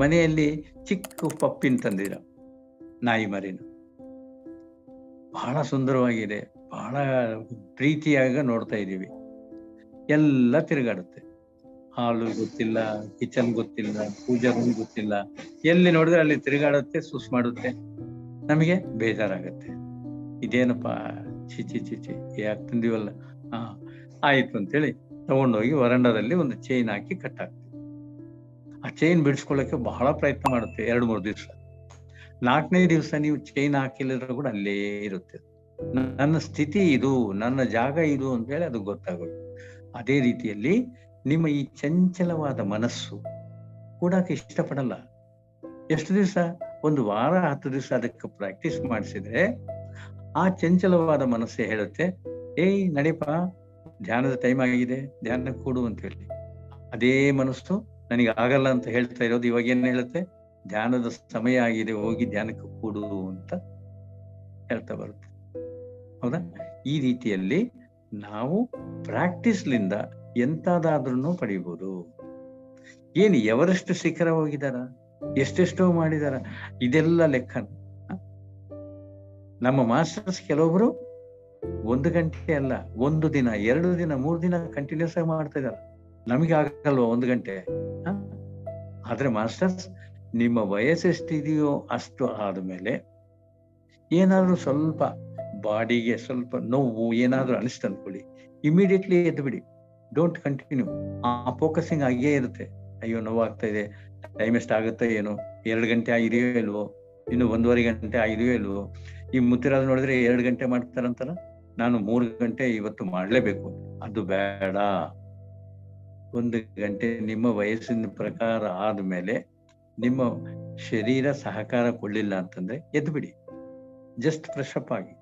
ಮನೆಯಲ್ಲಿ ಚಿಕ್ಕ ಪಪ್ಪಿನ ತಂದಿರ, ನಾಯಿ ಮರಿನ. ಬಹಳ ಸುಂದರವಾಗಿದೆ, ಬಹಳ ಪ್ರೀತಿಯಾಗ ನೋಡ್ತಾ ಇದ್ದೀವಿ. ಎಲ್ಲ ತಿರುಗಾಡುತ್ತೆ. ಹಾಲು ಗೊತ್ತಿಲ್ಲ, ಕಿಚನ್ ಗೊತ್ತಿಲ್ಲ, ಪೂಜಾ ರೂಮ್ ಗೊತ್ತಿಲ್ಲ. ಎಲ್ಲಿ ನೋಡಿದ್ರೆ ಅಲ್ಲಿ ತಿರುಗಾಡುತ್ತೆ, ಸುಸ್ ಮಾಡುತ್ತೆ. ನಮಗೆ ಬೇಜಾರಾಗುತ್ತೆ. ಇದೇನಪ್ಪ ಚಿಚಿ ಚಿಚಿ ಯಾಕೆ ತಂದಿವಲ್ಲ? ಹಾ, ಆಯ್ತು ಅಂತೇಳಿ ತಗೊಂಡೋಗಿ ವರಂಡದಲ್ಲಿ ಒಂದು ಚೈನ್ ಹಾಕಿ ಕಟ್ಟಾಕ್ತೀವಿ ಆ ಚೈನ್ ಬಿಡಿಸ್ಕೊಳ್ಳೋಕೆ ಬಹಳ ಪ್ರಯತ್ನ ಮಾಡುತ್ತೆ, ಎರಡು, ಮೂರು ದಿವಸ. ನಾಲ್ಕನೇ ದಿವಸ ನೀವು ಚೈನ್ ಹಾಕಿಲ್ಲದ್ರೂ ಕೂಡ ಅಲ್ಲೇ ಇರುತ್ತೆ. ನನ್ನ ಸ್ಥಿತಿ ಇದು, ನನ್ನ ಜಾಗ ಇದು ಅಂತ ಹೇಳಿ ಅದು ಗೊತ್ತಾಗೋದು. ಅದೇ ರೀತಿಯಲ್ಲಿ ನಿಮ್ಮ ಈ ಚಂಚಲವಾದ ಮನಸ್ಸು ಕೂಡಕ್ಕೆ ಇಷ್ಟಪಡಲ್ಲ. ಎಷ್ಟು ದಿವಸ? ಒಂದು ವಾರ, ಹತ್ತು ದಿವಸ ಅದಕ್ಕೆ ಪ್ರಾಕ್ಟೀಸ್ ಮಾಡಿಸಿದ್ರೆ ಆ ಚಂಚಲವಾದ ಮನಸ್ಸೇ ಹೇಳುತ್ತೆ, ಏಯ್ ನಡೀಪ ಧ್ಯಾನದ ಟೈಮ್ ಆಗಿದೆ ಧ್ಯಾನ ಕೂಡು ಅಂತ ಹೇಳಿ. ಅದೇ ಮನಸ್ಸು ನನಗೆ ಆಗಲ್ಲ ಅಂತ ಹೇಳ್ತಾ ಇರೋದು ಇವಾಗ ಏನ್ ಹೇಳುತ್ತೆ? ಧ್ಯಾನದ ಸಮಯ ಆಗಿದೆ, ಹೋಗಿ ಧ್ಯಾನಕ್ಕೆ ಕೂಡು ಅಂತ ಹೇಳ್ತಾ ಬರುತ್ತೆ. ಹೌದಾ? ಈ ರೀತಿಯಲ್ಲಿ ನಾವು ಪ್ರಾಕ್ಟೀಸ್ಲಿಂದ ಎಂತಾದ್ರೂ ಪಡಿಬಹುದು ಏನು ಎವರೆಸ್ಟ್ ಶಿಖರ ಹೋಗಿದಾರ? ಎಷ್ಟೆಷ್ಟೋ ಮಾಡಿದಾರ? ಇದೆಲ್ಲ ಲೆಕ್ಕ ನಮ್ಮ ಮಾಸ್ಟರ್ಸ್ ಕೆಲವೊಬ್ರು ಒಂದು ಗಂಟೆ ಅಲ್ಲ, ಒಂದು ದಿನ, ಎರಡು ದಿನ, ಮೂರು ದಿನ ಕಂಟಿನ್ಯೂಸ್ ಆಗಿ ಮಾಡ್ತಾ ಇದಾರ. ನಮಗೆ ಆಗಲ್ವಾ ಒಂದು ಗಂಟೆ? ಆದ್ರೆ ಮಾಸ್ಟರ್ಸ್, ನಿಮ್ಮ ವಯಸ್ಸೆಷ್ಟಿದೆಯೋ ಅಷ್ಟು ಆದಮೇಲೆ ಏನಾದ್ರೂ ಸ್ವಲ್ಪ ಬಾಡಿಗೆ ಸ್ವಲ್ಪ ನೋವು ಏನಾದ್ರೂ ಅನಿಸ್ತು ಅನ್ಕೊಳ್ಳಿ. ಇಮಿಡಿಯೇಟ್ಲಿ ಎದ್ದು ಬಿಡಿ ಡೋಂಟ್ ಕಂಟಿನ್ಯೂ ಆ ಫೋಕಸಿಂಗ್ ಆಗೇ ಇರುತ್ತೆ. ಅಯ್ಯೋ, ನೋವಾಗ್ತಾ ಇದೆ. ಟೈಮ್ ಎಷ್ಟು ಆಗುತ್ತೆ ಏನೋ. ಎರಡು ಗಂಟೆ ಆಗಿದೆಯೋ ಇಲ್ವೋ? ಇನ್ನು ಒಂದೂವರೆ ಗಂಟೆ ಆಗಿದೆಯೋ ಇಲ್ವೋ? ಈ ಮುತ್ತಿರಾದ ನೋಡಿದ್ರೆ ಎರಡು ಗಂಟೆ ಮಾಡ್ತಾರಂತಲ್ಲ? ನಾನು ಮೂರು ಗಂಟೆ ಇವತ್ತು ಮಾಡ್ಲೇಬೇಕು. ಅದು ಬೇಡ. ಒಂದು ಗಂಟೆ ನಿಮ್ಮ ವಯಸ್ಸಿನ ಪ್ರಕಾರ ಆದಮೇಲೆ ನಿಮ್ಮ ಶರೀರ ಸಹಕಾರ ಕೊಡಲಿಲ್ಲ ಅಂತಂದ್ರೆ ಎದ್ದು ಬಿಡಿ. ಜಸ್ಟ್ ಫ್ರೆಶಪ್ ಆಗಿ.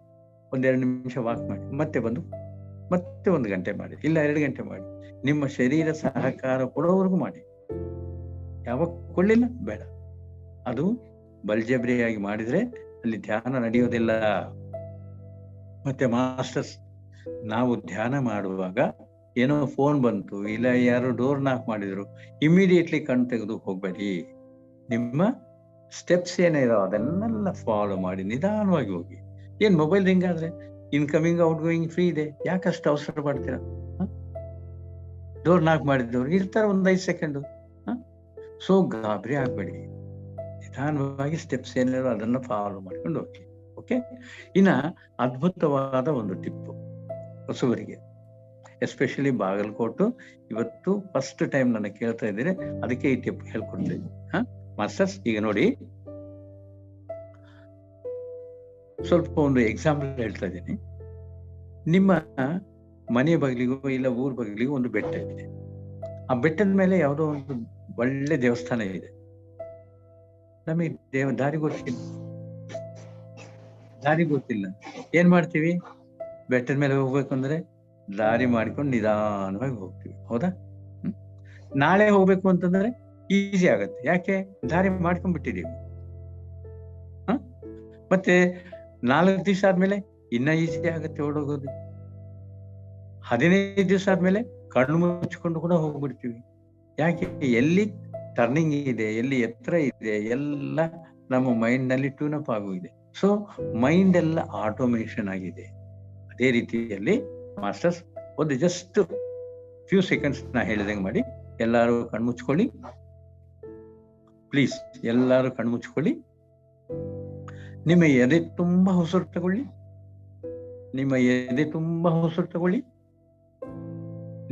ಒಂದೆರಡು ನಿಮಿಷ ವಾಕ್ ಮಾಡಿ. ಮತ್ತೆ ಬಂದು, ಮತ್ತೆ ಒಂದು ಗಂಟೆ ಮಾಡಿ. ಇಲ್ಲ, ಎರಡು ಗಂಟೆ ಮಾಡಿ. ನಿಮ್ಮ ಶರೀರ ಸಹಕಾರ ಕೊಡೋವರೆಗೂ ಮಾಡಿ. ಯಾವಾಗ ಕೊಡಲಿಲ್ಲ? ಬೇಡ. ಅದು ಬಲ್ಜಬ್ರಿಯಾಗಿ ಮಾಡಿದ್ರೆ ಅಲ್ಲಿ ಧ್ಯಾನ ನಡೆಯೋದಿಲ್ಲ. ಮತ್ತೆ ಮಾಸ್ಟರ್ಸ್, ನಾವು ಧ್ಯಾನ ಮಾಡುವಾಗ ಏನೋ ಫೋನ್ ಬಂತು, ಇಲ್ಲ ಯಾರೋ ಡೋರ್ ನಾಕ್ ಮಾಡಿದ್ರು ಇಮಿಡಿಯೇಟ್ಲಿ ಕಣ್ಣು ತೆಗೆದು ಹೋಗ್ಬೇಡಿ. ನಿಮ್ಮ ಸ್ಟೆಪ್ಸ್ ಏನಿರೋ ಅದನ್ನೆಲ್ಲ ಫಾಲೋ ಮಾಡಿ, ನಿಧಾನವಾಗಿ ಹೋಗಿ. ಏನ್ ಮೊಬೈಲ್ ರಿಂಗ್ ಆದ್ರೆ ಇನ್ಕಮಿಂಗ್ ಔಟ್ ಗೋಯಿಂಗ್ ಫ್ರೀ ಇದೆ ಯಾಕಷ್ಟು ಅವಸರ ಮಾಡ್ತೀರಾ ಡೋರ್ ನಾಕ್ ಮಾಡಿದವ್ರು ಇರ್ತಾರೆ ಒಂದ್ ಐದು ಸೆಕೆಂಡ್ ಸೊ ಗಾಬರಿ ಆಗ್ಬೇಡಿ. ನಿಧಾನವಾಗಿ ಸ್ಟೆಪ್ಸ್ ಏನಿರೋ ಅದನ್ನ ಫಾಲೋ ಮಾಡ್ಕೊಂಡು ಹೋಗಿ ಓಕೆ ಇನ್ನ ಅದ್ಭುತವಾದ ಒಂದು ಟಿಪ್ಪು ಹೊಸಬರಿಗೆ. ಎಸ್ಪೆಷಲಿ ಬಾಗಲಕೋಟು, ಇವತ್ತು ಫಸ್ಟ್ ಟೈಮ್ ನನ್ನ ಕೇಳ್ತಾ ಇದ್ದೀರಿ ಅದಕ್ಕೆ ಈ ಟಿಪ್ ಹೇಳ್ಕೊಡ್ತೀನಿ. ಹಾ? ಮಾಸ್ಟರ್ಸ್, ಈಗ ನೋಡಿ. ಸ್ವಲ್ಪ ಒಂದು ಎಕ್ಸಾಂಪಲ್ ಹೇಳ್ತಾ ಇದ್ದೀನಿ. ನಿಮ್ಮ ಮನೆ ಬಗ್ಲಿಗೂ ಇಲ್ಲ ಊರ್ ಬಗ್ಲಿಗೂ ಒಂದು ಬೆಟ್ಟ ಇದೆ. ಆ ಬೆಟ್ಟದ ಮೇಲೆ ಯಾವುದೋ ಒಂದು ಒಳ್ಳೆ ದೇವಸ್ಥಾನ ಇದೆ. ನಮಗೆ ದೇವ, ದಾರಿ ಗೊತ್ತಿಲ್ಲ. ದಾರಿ ಗೊತ್ತಿಲ್ಲ. ಏನ್ ಮಾಡ್ತೀವಿ? ಬೆಟ್ಟದ ಮೇಲೆ ಹೋಗ್ಬೇಕು ಅಂದ್ರೆ ದಾರಿ ಮಾಡ್ಕೊಂಡು ನಿಧಾನವಾಗಿ ಹೋಗ್ತೀವಿ. ಹೌದಾ? ನಾಳೆ ಹೋಗ್ಬೇಕು ಅಂತಂದ್ರೆ ಈಸಿ ಆಗತ್ತೆ. ಯಾಕೆ? ದಾರಿ ಮಾಡ್ಕೊಂಡ್ ಬಿಟ್ಟಿದೀವಿ ಹ? ಮತ್ತೆ ನಾಲ್ಕು ದಿವಸ ಆದ್ಮೇಲೆ ಇನ್ನ ಈಸಿ ಆಗತ್ತೆ ಓಡೋಗೋದು. ಹದಿನೈದು ದಿವಸ ಆದ್ಮೇಲೆ ಕಣ್ಣು ಮುಚ್ಕೊಂಡು ಕೂಡ ಹೋಗ್ಬಿಡ್ತೀವಿ. ಯಾಕೆ? ಎಲ್ಲಿ ಟರ್ನಿಂಗ್ ಇದೆ, ಎಲ್ಲಿ ಎತ್ತರ ಇದೆ, ಎಲ್ಲ ನಮ್ಮ ಮೈಂಡ್ನಲ್ಲಿ ಟ್ಯೂನ್ ಅಪ್ ಆಗೋಗಿದೆ. ಸೊ ಮೈಂಡ್ ಎಲ್ಲ ಆಟೋಮೇಷನ್ ಆಗಿದೆ. ಅದೇ ರೀತಿಯಲ್ಲಿ ಮಾಸ್ಟರ್ಸ್ ಒಂದು ಜಸ್ಟ್ ಫ್ಯೂ ಸೆಕೆಂಡ್ಸ್ ನಾ ಹೇಳಿದಂಗೆ ಮಾಡಿ, ಎಲ್ಲಾರು ಕಣ್ಮುಚ್ಕೊಳ್ಳಿ ಪ್ಲೀಸ್ ಎಲ್ಲಾರು ಕಣ್ಮುಚ್ಕೊಳ್ಳಿ ನಿಮ್ಮ ಎದೆ ತುಂಬಾ ಹೊಸರು ತಗೊಳ್ಳಿ. ನಿಮ್ಮ ಎದೆ ತುಂಬಾ ಹೊಸರು ತಗೊಳ್ಳಿ.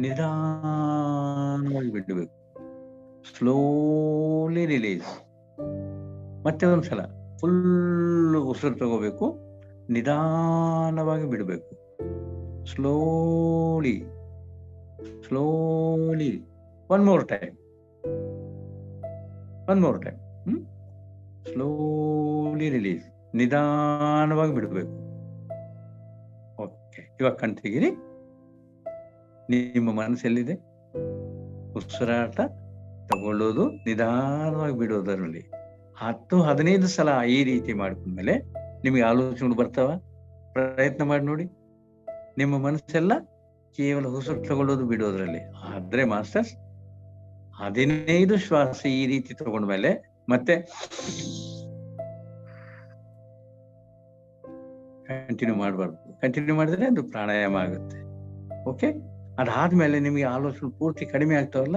ನಿಧಾನವಾಗಿ ಬಿಡಬೇಕು. ಸ್ಲೋಲಿ ರಿಲೀಸ್ ಮತ್ತೆ ಒಂದ್ಸಲ ಫುಲ್ ಉಸಿರು ತಗೋಬೇಕು. ನಿಧಾನವಾಗಿ ಬಿಡಬೇಕು. Slowly slowly one more time one more time hmm slowly release ನಿಧಾನವಾಗಿ ಬಿಡಬೇಕು. ಓಕೆ ಇವಾಗ ಕಣ್ತಿಗಿರಿ ತೆಗೀರಿ ನಿಮ್ಮ ಮನಸ್ಸೆಲ್ಲಿದೆ ಉಸಿರಾಟ ತಗೊಳ್ಳೋದು, ನಿಧಾನವಾಗಿ ಬಿಡೋದರಲ್ಲಿ. ಹತ್ತು, ಹದಿನೈದು ಸಲ ಈ ರೀತಿ ಮಾಡ್ಕೊಂಡ್ಮೇಲೆ ನಿಮಗೆ ಆಲೋಚನೆಗಳು ಬರ್ತಾವ? ಪ್ರಯತ್ನ ಮಾಡಿ ನೋಡಿ. ನಿಮ್ಮ ಮನಸ್ಸೆಲ್ಲ ಕೇವಲ ಉಸಿರು ತಗೊಳ್ಳೋದು ಬಿಡೋದ್ರಲ್ಲಿ. ಆದ್ರೆ ಮಾಸ್ಟರ್ಸ್, ಹದಿನೈದು ಶ್ವಾಸ ಈ ರೀತಿ ತಗೊಂಡ್ಮೇಲೆ ಮತ್ತೆ ಕಂಟಿನ್ಯೂ ಮಾಡಬಾರ್ದು. ಕಂಟಿನ್ಯೂ ಮಾಡಿದ್ರೆ ಅದು ಪ್ರಾಣಾಯಾಮ ಆಗುತ್ತೆ. ಓಕೆ ಅದಾದ್ಮೇಲೆ ನಿಮಗೆ ಆಲೋಚನೆ ಪೂರ್ತಿ ಕಡಿಮೆ ಆಗ್ತಾವಲ್ಲ?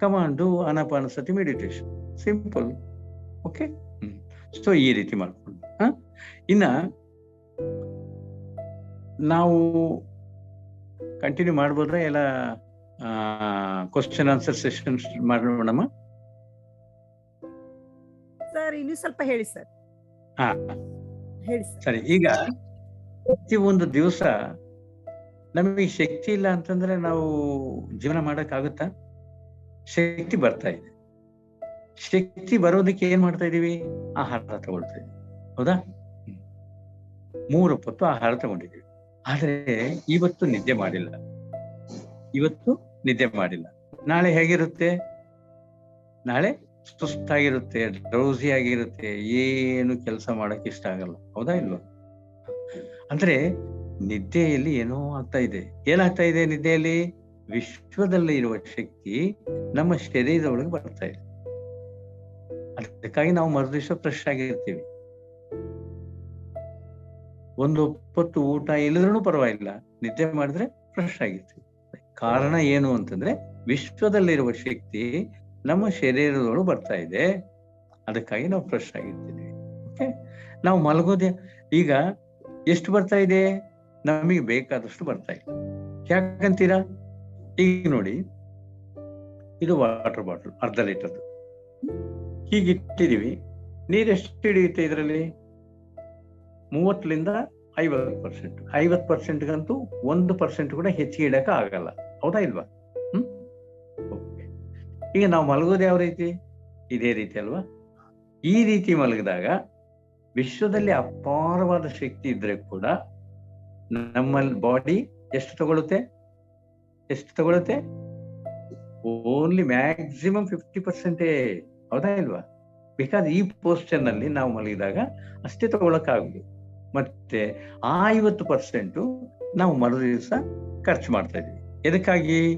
Command Anapanasati meditation simple okay so ಈ ರೀತಿ ಮಾಡ್ಕೊಂಡು. ಇನ್ನ ನಾವು ಕಂಟಿನ್ಯೂ ಮಾಡ್ಬೋದ್ರೆ ಎಲ್ಲ ಕ್ವಶನ್ ಆನ್ಸರ್ ಸೆಷನ್ ಮಾಡೋಣ ಸರ್ ಇನ್ನು ಸ್ವಲ್ಪ ಹೇಳಿ ಸರ್. ಹಾ. ಹೇಳಿ ಸರಿ. ಈಗ ಪ್ರತಿ ಒಂದು ದಿವಸ ನಮಗೆ ಶಕ್ತಿ ಇಲ್ಲ ಅಂತಂದ್ರೆ ನಾವು ಜೀವನ ಮಾಡಕ್ಕಾಗುತ್ತಾ? ಶಕ್ತಿ ಬರ್ತಾ ಇದೆ. ಶಕ್ತಿ ಬರೋದಕ್ಕೆ ಏನ್ ಮಾಡ್ತಾ ಇದೀವಿ ಆಹಾರ ತಗೊಳ್ತಾ ಇದೀವಿ ಹೌದಾ? ಮೂರು ಪತ್ತು ಆಹಾರ ತಗೊಂಡಿದೀವಿ ಆದ್ರೆ ಇವತ್ತು ನಿದ್ದೆ ಮಾಡಿಲ್ಲ. ಇವತ್ತು ನಿದ್ದೆ ಮಾಡಿಲ್ಲ. ನಾಳೆ ಹೇಗಿರುತ್ತೆ? ನಾಳೆ ಸುಸ್ತಾಗಿರುತ್ತೆ ಡ್ರೌಸಿ ಆಗಿರುತ್ತೆ ಏನು ಕೆಲಸ ಮಾಡಕ್ ಇಷ್ಟ ಆಗಲ್ಲ. ಹೌದಾ ಇಲ್ವಾ? ಅಂದ್ರೆ ನಿದ್ದೆಯಲ್ಲಿ ಏನೋ ಆಗ್ತಾ ಇದೆ. ಏನಾಗ್ತಾ ಇದೆ ನಿದ್ದೆಯಲ್ಲಿ? ವಿಶ್ವದಲ್ಲಿ ಇರುವ ಶಕ್ತಿ ನಮ್ಮ ಶರೀರದೊಳಗೆ ಬರ್ತಾ ಇದೆ. ಅದಕ್ಕಾಗಿ ನಾವು ಮರುದಿವಸ ಫ್ರೆಶ್ ಆಗಿರ್ತೀವಿ. ಒಂದು ಹೊತ್ತು ಊಟ ಇಲ್ಲದ್ರೂ ಪರವಾಗಿಲ್ಲ. ನಿದ್ದೆ ಮಾಡಿದ್ರೆ ಫ್ರೆಶ್ ಆಗಿರ್ತೀವಿ. ಕಾರಣ ಏನು ಅಂತಂದ್ರೆ ವಿಶ್ವದಲ್ಲಿರುವ ಶಕ್ತಿ ನಮ್ಮ ಶರೀರದೊಳಗೆ ಬರ್ತಾ ಇದೆ. ಅದಕ್ಕಾಗಿ ನಾವು ಫ್ರೆಶ್ ಆಗಿರ್ತೀವಿ. ಓಕೆ ನಾವು ಮಲಗೋದೆ, ಈಗ ಎಷ್ಟು ಬರ್ತಾ ಇದೆ? ನಮಗೆ ಬೇಕಾದಷ್ಟು ಬರ್ತಾ ಇಲ್ಲ ಯಾಕಂತೀರಾ? ಈಗ ನೋಡಿ, ಇದು ವಾಟರ್ ಬಾಟಲ್ ಅರ್ಧ ಲೀಟರ್ದು. ಹೀಗೆ ಇಟ್ಟಿದೀವಿ ಎಷ್ಟು ಹಿಡಿಯುತ್ತೆ ಇದರಲ್ಲಿ? ಮೂವತ್ತರಿಂದ ಐವತ್ತು ಪರ್ಸೆಂಟ್ ಐವತ್ತು ಪರ್ಸೆಂಟ್ಗಂತೂ ಒಂದು ಪರ್ಸೆಂಟ್ ಕೂಡ ಹೆಚ್ಚಿಗೆ ಇಡಕ್ಕೆ ಆಗಲ್ಲ. ಹೌದಾ ಇಲ್ವಾ? ಹ್ಮ್. ಈಗ ನಾವು ಮಲಗೋದು ಯಾವ ರೀತಿ? ಇದೇ ರೀತಿ ಅಲ್ವಾ? ಈ ರೀತಿ ಮಲಗಿದಾಗ ವಿಶ್ವದಲ್ಲಿ ಅಪಾರವಾದ ಶಕ್ತಿ ಇದ್ರೆ ಕೂಡ ನಮ್ಮಲ್ಲಿ ಬಾಡಿ ಎಷ್ಟು ತಗೊಳುತ್ತೆ? ಎಷ್ಟು ತಗೊಳುತ್ತೆ? ಓನ್ಲಿ ಮ್ಯಾಕ್ಸಿಮಮ್ ಫಿಫ್ಟಿ ಪರ್ಸೆಂಟೇ ಹೌದಾ ಇಲ್ವಾ? ಬಿಕಾಸ್ ಈ ಪೋಸ್ಟರ್ನಲ್ಲಿ ನಾವು ಮಲಗಿದಾಗ ಅಷ್ಟೇ ತಗೊಳಕ್ಕಾಗುದು. ಮತ್ತೆ ಆ ಐವತ್ತು ಪರ್ಸೆಂಟು ನಾವು ಮರು ದಿವಸ ಖರ್ಚು ಮಾಡ್ತಾ ಇದೀವಿ. ಎದಕ್ಕಾಗಿ?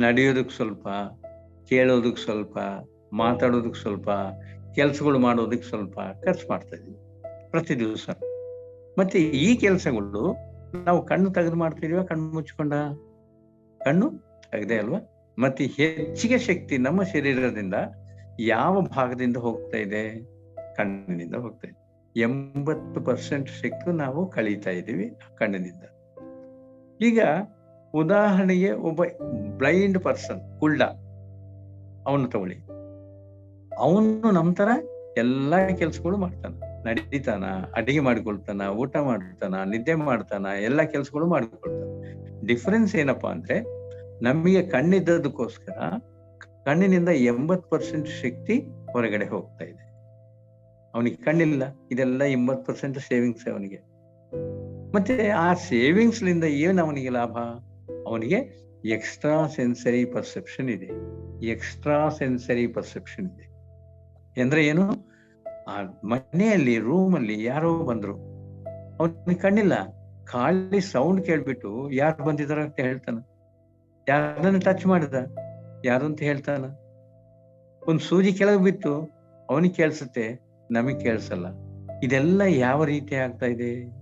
ನಡೆಯೋದಕ್ಕೆ ಸ್ವಲ್ಪ ಕೇಳೋದಕ್ಕೆ ಸ್ವಲ್ಪ ಮಾತಾಡೋದಕ್ಕೆ ಸ್ವಲ್ಪ, ಕೆಲಸಗಳು ಮಾಡೋದಕ್ಕೆ ಸ್ವಲ್ಪ ಖರ್ಚು ಮಾಡ್ತಾ ಇದ್ವಿ ಪ್ರತಿ ದಿವಸ. ಮತ್ತೆ ಈ ಕೆಲಸಗಳು ನಾವು ಕಣ್ಣು ತೆಗೆದು ಮಾಡ್ತಿದೀವ, ಕಣ್ಣು ಮುಚ್ಕೊಂಡ ಕಣ್ಣು ತೆಗೆದೆ ಅಲ್ವಾ? ಮತ್ತೆ ಹೆಚ್ಚಿಗೆ ಶಕ್ತಿ ನಮ್ಮ ಶರೀರದಿಂದ ಯಾವ ಭಾಗದಿಂದ ಹೋಗ್ತಾ ಇದೆ? ಕಣ್ಣಿನಿಂದ ಹೋಗ್ತಾ ಇದೆ. ಎಂಬತ್ತು ಪರ್ಸೆಂಟ್ ಶಕ್ತಿ ನಾವು ಕಳೀತಾ ಇದ್ದೀವಿ ಕಣ್ಣಿನಿಂದ. ಈಗ ಉದಾಹರಣೆಗೆ ಒಬ್ಬ ಬ್ಲೈಂಡ್ ಪರ್ಸನ್, ಕುಳ್ಳ ಅವನು ತಗೊಳ್ಳಿ. ಅವನು ನಮ್ಮ ತರ ಎಲ್ಲ ಕೆಲಸಗಳು ಮಾಡ್ತಾನ. ನಡೀತಾನ, ಅಡಿಗೆ ಮಾಡ್ಕೊಳ್ತಾನ, ಊಟ ಮಾಡ್ತಾನ, ನಿದ್ದೆ ಮಾಡ್ತಾನ, ಎಲ್ಲ ಕೆಲಸಗಳು ಮಾಡ್ಕೊಳ್ತಾನ. ಡಿಫ್ರೆನ್ಸ್ ಏನಪ್ಪಾ ಅಂದ್ರೆ ನಮಗೆ ಕಣ್ಣಿದ್ದದಕ್ಕೋಸ್ಕರ ಕಣ್ಣಿನಿಂದ ಎಂಬತ್ ಪರ್ಸೆಂಟ್ ಶಕ್ತಿ ಹೊರಗಡೆ ಹೋಗ್ತಾ ಇದೆ. ಅವನಿಗೆ ಕಣ್ಣಿಲ್ಲ. ಇದೆಲ್ಲ ಎಂಬತ್ ಪರ್ಸೆಂಟ್ ಸೇವಿಂಗ್ಸ್ ಅವನಿಗೆ. ಮತ್ತೆ ಆ ಸೇವಿಂಗ್ಸ್ ಲಿಂದ ಏನು ಅವನಿಗೆ ಲಾಭ? ಅವನಿಗೆ ಎಕ್ಸ್ಟ್ರಾ ಸೆನ್ಸರಿ ಪರ್ಸೆಪ್ಷನ್ ಇದೆ. ಎಕ್ಸ್ಟ್ರಾ ಸೆನ್ಸರಿ ಪರ್ಸೆಪ್ಷನ್ ಇದೆ. ಅಂದ್ರೆ ಏನು? ಆ ಮನೆಯಲ್ಲಿ ರೂಮಲ್ಲಿ ಯಾರೋ ಬಂದ್ರು. ಅವನಿಗೆ ಕಣ್ಣಿಲ್ಲ. ಖಾಲಿ ಸೌಂಡ್ ಕೇಳ್ಬಿಟ್ಟು ಯಾರು ಬಂದಿದಾರ ಅಂತ ಹೇಳ್ತಾನ. ಯಾರನ್ನ ಟಚ್ ಮಾಡಿದ? ಯಾರು ಅಂತ ಹೇಳ್ತಾನ. ಒಂದು ಸೂಜಿ ಕೆಳಗೆ ಬಿತ್ತು. ಅವನಿಗೆ ಕೇಳಿಸುತ್ತೆ ನಮಗ್ ಕೇಳಿಸಲ್ಲ. ಇದೆಲ್ಲ ಯಾವ ರೀತಿ ಆಗ್ತಾ ಇದೆ?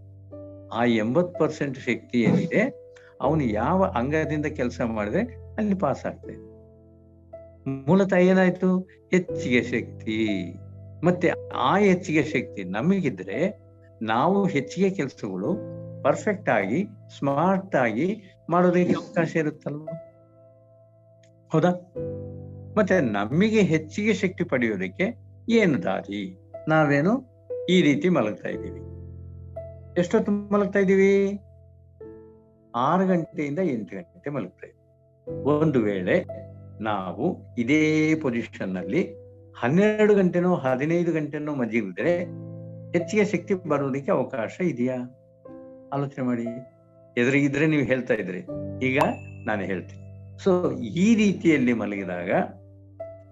ಆ ಎಂಬತ್ ಪರ್ಸೆಂಟ್ ಶಕ್ತಿ ಏನಿದೆ, ಅವನು ಯಾವ ಅಂಗದಿಂದ ಕೆಲಸ ಮಾಡಿದ್ರೆ ಅಲ್ಲಿ ಪಾಸ್ ಆಗ್ತಾ ಇದೆ. ಮೂಲತಃ ಏನಾಯ್ತು? ಹೆಚ್ಚಿಗೆ ಶಕ್ತಿ. ಮತ್ತೆ ಆ ಹೆಚ್ಚಿಗೆ ಶಕ್ತಿ ನಮಗಿದ್ರೆ ನಾವು ಹೆಚ್ಚಿಗೆ ಕೆಲಸಗಳು ಪರ್ಫೆಕ್ಟ್ ಆಗಿ ಸ್ಮಾರ್ಟ್ ಆಗಿ ಮಾಡೋದಕ್ಕೆ ಅವಕಾಶ ಇರುತ್ತಲ್ವ? ಹೌದಾ? ಮತ್ತೆ ನಮಗೆ ಹೆಚ್ಚಿಗೆ ಶಕ್ತಿ ಪಡೆಯೋದಕ್ಕೆ ಏನು ದಾರಿ? ನಾವೇನು ಈ ರೀತಿ ಮಲಗ್ತಾ ಇದ್ದೀವಿ. ಎಷ್ಟೊತ್ತು ಮಲಗ್ತಾ ಇದ್ದೀವಿ? ಆರು ಗಂಟೆಯಿಂದ ಎಂಟು ಗಂಟೆ ಮಲಗ್ತಾ ಇದ್ದೀವಿ. ಒಂದು ವೇಳೆ ನಾವು ಇದೇ ಪೊಸಿಷನ್ನಲ್ಲಿ ಹನ್ನೆರಡು ಗಂಟೆನೋ, ಹದಿನೈದು ಗಂಟೆನೋ ಮಜಿಗಿದ್ರೆ ಹೆಚ್ಚಿಗೆ ಶಕ್ತಿ ಬರೋದಕ್ಕೆ ಅವಕಾಶ ಇದೆಯಾ? ಆಲೋಚನೆ ಮಾಡಿ. ಎದುರಿಗಿದ್ರೆ ನೀವು ಹೇಳ್ತಾ ಇದ್ರಿ. ಈಗ ನಾನು ಹೇಳ್ತೀನಿ. ಸೊ ಈ ರೀತಿಯಲ್ಲಿ ಮಲಗಿದಾಗ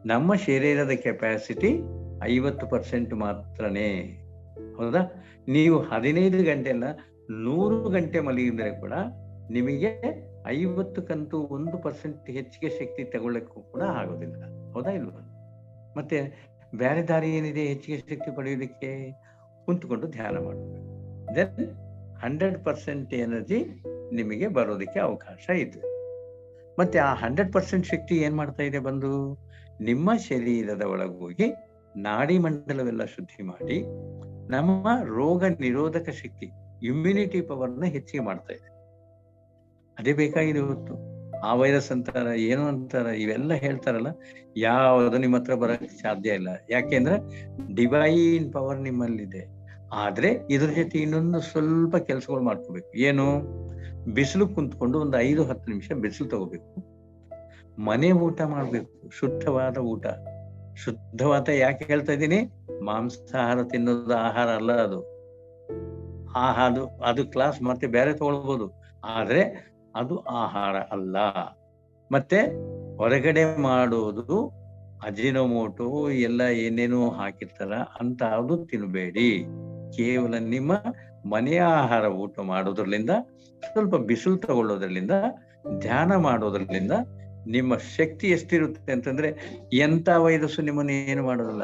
ನಮ್ಮ ಶರೀರದ ಕೆಪಾಸಿಟಿ ಐವತ್ತು ಪರ್ಸೆಂಟ್ ಮಾತ್ರನೇ. ಹೌದಾ? ನೀವು ಹದಿನೈದು ಗಂಟೆ ಅಲ್ಲ ನೂರು ಗಂಟೆ ಮಲಗಿದ್ರೆ ಕೂಡ ನಿಮಗೆ ಐವತ್ತಕ್ಕಂತೂ ಒಂದು ಪರ್ಸೆಂಟ್ ಹೆಚ್ಚಿಗೆ ಶಕ್ತಿ ತಗೊಳ್ಳಕ್ಕೂ ಕೂಡ ಆಗೋದಿಲ್ಲ. ಹೌದಾ ಇಲ್ವಾ? ಮತ್ತೆ ಬೇರೆ ದಾರಿ ಏನಿದೆ ಹೆಚ್ಚಿಗೆ ಶಕ್ತಿ ಪಡೆಯೋದಕ್ಕೆ ಕುಂತ್ಕೊಂಡು ಧ್ಯಾನ ಮಾಡಬೇಕು. ದೆನ್ ಹಂಡ್ರೆಡ್ ಪರ್ಸೆಂಟ್ ಎನರ್ಜಿ ನಿಮಗೆ ಬರೋದಕ್ಕೆ ಅವಕಾಶ ಇದೆ. ಮತ್ತೆ ಆ ಹಂಡ್ರೆಡ್ ಪರ್ಸೆಂಟ್ ಶಕ್ತಿ ಏನ್ ಮಾಡ್ತಾ ಇದೆ ಬಂದು? ನಿಮ್ಮ ಶರೀರದ ಒಳಗೋಗಿ ನಾಡಿ ಮಂಡಲವೆಲ್ಲ ಶುದ್ಧಿ ಮಾಡಿ ನಮ್ಮ ರೋಗ ನಿರೋಧಕ ಶಕ್ತಿ ಇಮ್ಯುನಿಟಿ ಪವರ್ನ ಹೆಚ್ಚಿಗೆ ಮಾಡ್ತಾ ಇದೆ. ಅದೇ ಬೇಕಾಗಿದೆ ಇವತ್ತು ಆ ವೈರಸ್ ಅಂತಾರ, ಏನು ಅಂತಾರ, ಇವೆಲ್ಲ ಹೇಳ್ತಾರಲ್ಲ, ಯಾವುದು ನಿಮ್ಮ ಹತ್ರ ಬರಕ್ ಸಾಧ್ಯ ಇಲ್ಲ. ಯಾಕೆಂದ್ರೆ ಡಿವೈನ್ ಪವರ್ ನಿಮ್ಮಲ್ಲಿದೆ. ಆದ್ರೆ ಇದ್ರ ಜೊತೆ ಇನ್ನೊಂದು ಸ್ವಲ್ಪ ಕೆಲಸಗಳು ಮಾಡ್ಕೋಬೇಕು. ಏನು? ಬಿಸಿಲು ಕುಂತ್ಕೊಂಡು ಒಂದು ಐದು ಹತ್ತು ನಿಮಿಷ ಬಿಸಿಲು ತಗೋಬೇಕು. ಮನೆ ಊಟ ಮಾಡ್ಬೇಕು. ಶುದ್ಧವಾದ ಊಟ. ಶುದ್ಧವಾದ ಯಾಕೆ ಹೇಳ್ತಾ ಇದ್ದೀನಿ? ಮಾಂಸಾಹಾರ ತಿನ್ನೋದು ಆಹಾರ ಅಲ್ಲ ಅದು. ಆಹಾರ ಅದು ಕ್ಲಾಸ್ ಮತ್ತೆ ಬೇರೆ ತಗೊಳ್ಬೋದು. ಆದ್ರೆ ಅದು ಆಹಾರ ಅಲ್ಲ. ಮತ್ತೆ ಹೊರಗಡೆ ಮಾಡೋದು ಅಜಿನೋಮೋಟೋ, ಎಲ್ಲ ಏನೇನೋ ಹಾಕಿರ್ತಾರ ಅಂತ ಅದು ತಿನ್ನಬೇಡಿ ಕೇವಲ ನಿಮ್ಮ ಮನೆಯ ಆಹಾರ ಊಟ ಮಾಡೋದ್ರಲ್ಲಿಂದ ಸ್ವಲ್ಪ ಬಿಸಿಲು ತಗೊಳ್ಳೋದ್ರಲ್ಲಿಂದ ಧ್ಯಾನ ಮಾಡೋದ್ರಲ್ಲಿಂದ ನಿಮ್ಮ ಶಕ್ತಿ ಎಷ್ಟಿರುತ್ತೆ ಅಂತಂದ್ರೆ ಎಂತ ವೈರಸ್ಸು ನಿಮ್ಮನ್ನ ಏನು ಮಾಡೋದಿಲ್ಲ.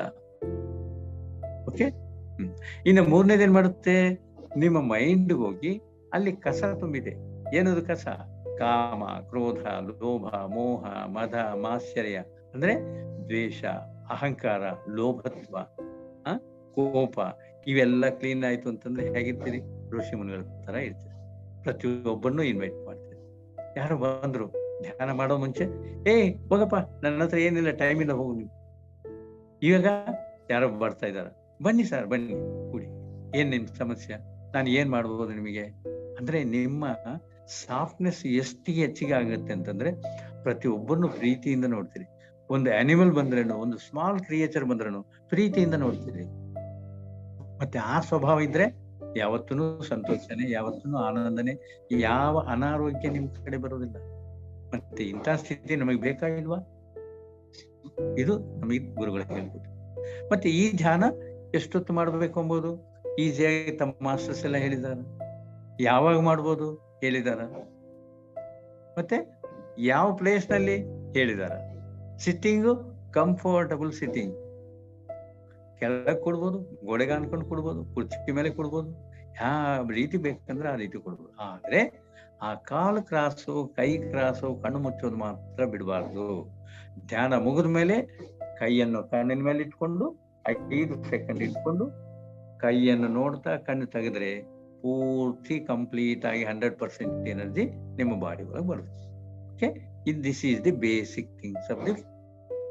ಓಕೆ ಇನ್ನು ಇನ್ನು ಮೂರನೇದೇನ್ ಮಾಡುತ್ತೆ? ನಿಮ್ಮ ಮೈಂಡ್ ಹೋಗಿ ಅಲ್ಲಿ ಕಸ ತುಂಬಿದೆ. ಏನದು ಕಸ? ಕಾಮ, ಕ್ರೋಧ, ಲೋಭ, ಮೋಹ, ಮದ ಮಾಶ್ಚರ್ಯ ಅಂದ್ರೆ ದ್ವೇಷ, ಅಹಂಕಾರ, ಲೋಭತ್ವ ಕೋಪ, ಇವೆಲ್ಲ ಕ್ಲೀನ್ ಆಯ್ತು ಅಂತಂದ್ರೆ ಹೇಗಿರ್ತೀರಿ? ಋಷಿ ಮುನಿಗಳ ತರ ಇರ್ತೀರಿ. ಪ್ರತಿಯೊಬ್ಬರನ್ನು ಇನ್ವೈಟ್ ಮಾಡ್ತೀರಿ. ಯಾರು ಬಂದ್ರು ಧ್ಯಾನ ಮಾಡೋ ಮುಂಚೆ, ಏ, ಹೋಗಪ್ಪ ನನ್ನ ಹತ್ರ ಏನಿಲ್ಲ ಟೈಮ್ ಇಲ್ಲ ಹೋಗು ನೀವು. ಇವಾಗ ಯಾರೋ ಬರ್ತಾ ಇದ್ದಾರ. ಬನ್ನಿ ಸರ್, ಬನ್ನಿ, ಕೂಡಿ. ಏನ್ ನಿಮ್ ಸಮಸ್ಯೆ? ನಾನು ಏನ್ ಮಾಡ್ಬೋದು ನಿಮಗೆ? ಅಂದ್ರೆ ನಿಮ್ಮ ಸಾಫ್ಟ್ನೆಸ್ ಎಷ್ಟು ಹೆಚ್ಚಿಗೆ ಆಗುತ್ತೆ ಅಂತಂದ್ರೆ, ಪ್ರತಿ ಒಬ್ಬರನ್ನು ಪ್ರೀತಿಯಿಂದ ನೋಡ್ತೀರಿ. ಒಂದು ಅನಿಮಲ್ ಬಂದ್ರೇನು, ಒಂದು ಸ್ಮಾಲ್ ಕ್ರಿಯೇಚರ್ ಬಂದ್ರೇನು, ಪ್ರೀತಿಯಿಂದ ನೋಡ್ತೀರಿ. ಮತ್ತೆ ಆ ಸ್ವಭಾವ ಇದ್ರೆ ಯಾವತ್ತೂ ಸಂತೋಷನೇ ಯಾವತ್ತೂ ಆನಂದನೆ, ಯಾವ ಅನಾರೋಗ್ಯ ನಿಮ್ ಕಡೆ ಬರೋದಿಲ್ಲ. ಮತ್ತೆ ಇಂಥ ಸ್ಥಿತಿ ನಮಗೆ ಬೇಕಾಗಿಲ್ವಾ? ಇದು ನಮಗೆ ಗುರುಗಳು ಹೇಳ್ಬೋದು. ಮತ್ತೆ ಈ ಧ್ಯಾನ ಎಷ್ಟೊತ್ತು ಮಾಡಬೇಕು ಎಂಬುದು ಈಸಿಯಾಗಿ ತಮ್ಮ ಮಾಸ್ಟರ್ಸ್ ಎಲ್ಲ ಹೇಳಿದಾರ. ಯಾವಾಗ ಮಾಡ್ಬೋದು? ಹೇಳಿದಾರ. ಮತ್ತೆ ಯಾವ ಪ್ಲೇಸ್ನಲ್ಲಿ? ಹೇಳಿದಾರ. ಸಿಟ್ಟಿಂಗು ಕಂಫರ್ಟಬಲ್ ಸಿಟ್ಟಿಂಗ್ ಕೆಳಗೆ ಕೊಡ್ಬೋದು, ಗೋಡೆಗೆ ಅನ್ಕೊಂಡು ಕೊಡ್ಬೋದು ಕುರ್ಚಿ ಮೇಲೆ ಕೊಡ್ಬೋದು. ಯಾವ ರೀತಿ ಬೇಕಂದ್ರೆ ಆ ರೀತಿ ಕೊಡ್ಬೋದು. ಆದ್ರೆ ಆ ಕಾಲು ಕ್ರಾಸು, ಕೈ ಕ್ರಾಸು, ಕಣ್ಣು ಮುಚ್ಚೋದು ಮಾತ್ರ ಬಿಡಬಾರ್ದು. ಧ್ಯಾನ ಮುಗಿದ ಮೇಲೆ ಕೈಯನ್ನು ಕಣ್ಣಿನ ಮೇಲೆ ಇಟ್ಕೊಂಡು, ಐದು ಸೆಕೆಂಡ್ ಇಟ್ಕೊಂಡು ಕೈಯನ್ನು ನೋಡ್ತಾ ಕಣ್ಣು ತೆಗೆದ್ರೆ ಪೂರ್ತಿ ಕಂಪ್ಲೀಟ್ ಆಗಿ ಹಂಡ್ರೆಡ್ ಪರ್ಸೆಂಟ್ ಎನರ್ಜಿ ನಿಮ್ಮ ಬಾಡಿ ಒಳಗೆ ಬರುತ್ತೆ. Okay this is the basic things of the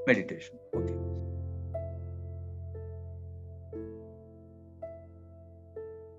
meditation okay